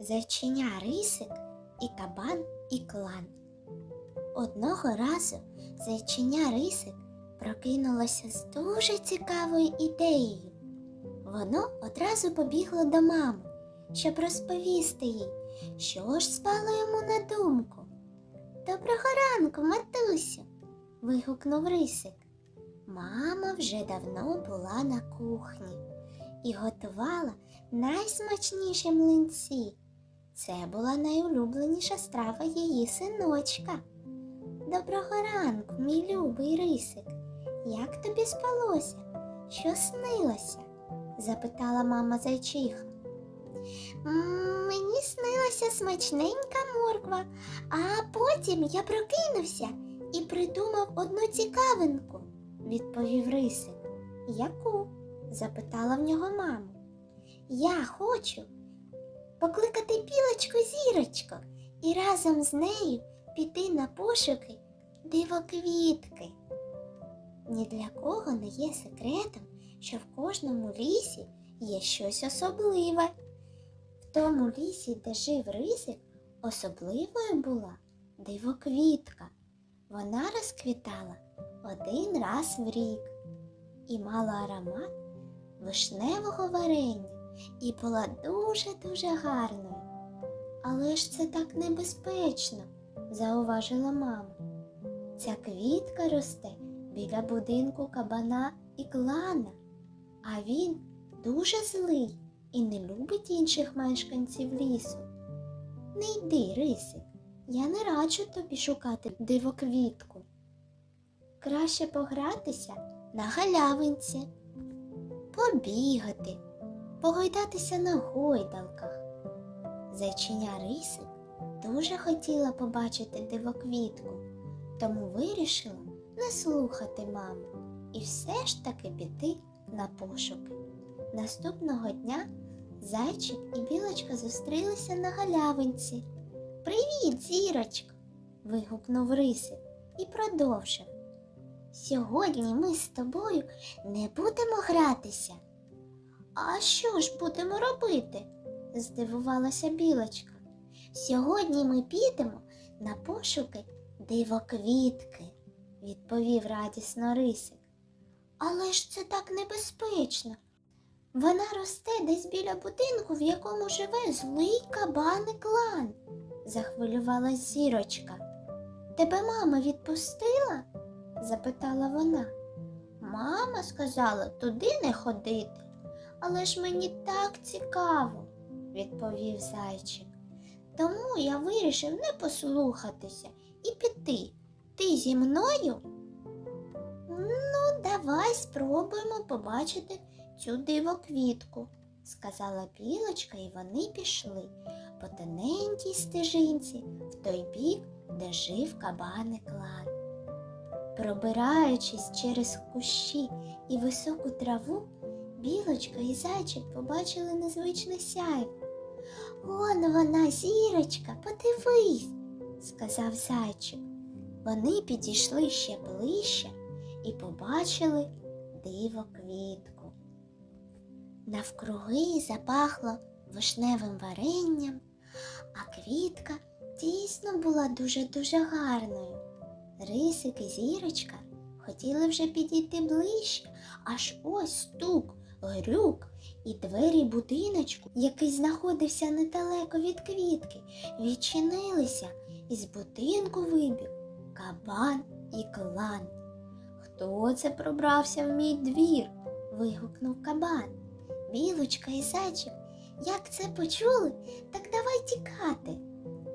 зайчиня рисик і кабан і клан. Одного разу зайчиня рисик прокинулося з дуже цікавою ідеєю. Воно одразу побігло до мами, щоб розповісти їй, що ж спало йому на думку. Доброго ранку, матусю. вигукнув рисик. Мама вже давно була на кухні і готувала найсмачніші млинці. Це була найулюбленіша страва її синочка. Доброго ранку, мій любий рисик. Як тобі спалося? Що снилося? запитала мама зайчиха. Мені снилася смачненька морква, а потім я прокинувся і придумав одну цікавинку, відповів рисик. Яку? запитала в нього мама. Я хочу покликати білочку зірочку і разом з нею піти на пошуки дивоквітки. Ні для кого не є секретом, що в кожному лісі є щось особливе. В тому лісі, де жив рисик, особливою була дивоквітка. Вона розквітала один раз в рік і мала аромат вишневого варення і була дуже-дуже гарною. Але ж це так небезпечно, зауважила мама. Ця квітка росте біля будинку кабана і клана, а він дуже злий і не любить інших мешканців лісу. Не йди, рисик, я не раджу тобі шукати дивоквітку. Краще погратися на галявинці, побігати, погойдатися на гойдалках. Зайчиня рисик дуже хотіла побачити дивоквітку, тому вирішила не слухати маму і все ж таки піти на пошуки. Наступного дня зайчик і білочка зустрілися на галявинці. Привіт, зірочко! вигукнув рисик і продовжив. Сьогодні ми з тобою не будемо гратися. А що ж будемо робити? здивувалася білочка. Сьогодні ми підемо на пошуки дивоквітки, відповів радісно рисик. Але ж це так небезпечно. Вона росте десь біля будинку, в якому живе злий кабан і клан, захвилювалась зірочка. Тебе мама відпустила? запитала вона. Мама сказала туди не ходити, але ж мені так цікаво, відповів зайчик. Тому я вирішив не послухатися і піти. Ти зі мною? Ну, давай спробуємо побачити цю дивоквітку, сказала білочка, і вони пішли по тоненькій стежинці в той бік, де жив кабан і клан. Пробираючись через кущі і високу траву, білочка і зайчик побачили незвичне сяйво. Он вона, зірочка, подивись, сказав зайчик. Вони підійшли ще ближче і побачили диво квітку. Навкруги запахло вишневим варенням, а квітка дійсно була дуже-дуже гарною. Рисик і зірочка хотіли вже підійти ближче, аж ось стук, грюк і двері будиночку, який знаходився недалеко від квітки, відчинилися, і з будинку вибіг кабан і клан. Хто це пробрався в мій двір? вигукнув кабан. Білочка і зайчик, як це почули, так давай тікати.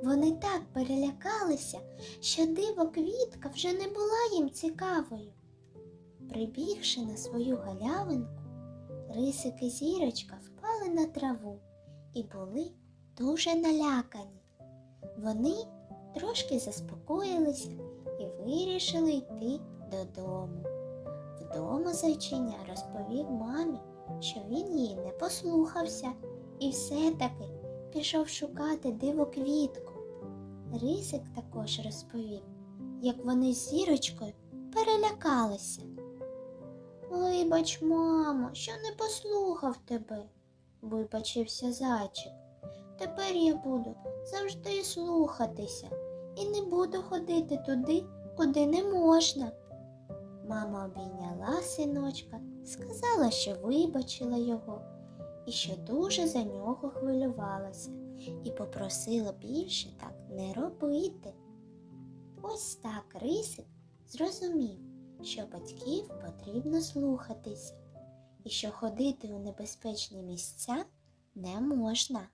Вони так перелякалися, що диво квітка вже не була їм цікавою. Прибігши на свою галявинку, рисик і зірочка впали на траву і були дуже налякані. Вони трошки заспокоїлися і вирішили йти додому. Вдома зайчиня розповів мамі, що він її не послухався і все-таки пішов шукати диво квітку. Рисик також розповів, як вони з зірочкою перелякалися. Вибач, мамо, що не послухав тебе, вибачився зайчик. Тепер я буду завжди слухатися і не буду ходити туди, куди не можна. Мама обійняла синочка, сказала, що вибачила його і що дуже за нього хвилювалася, і попросила більше так не робити. Ось так Рисик зрозумів, що батьків потрібно слухатися, і що ходити у небезпечні місця не можна.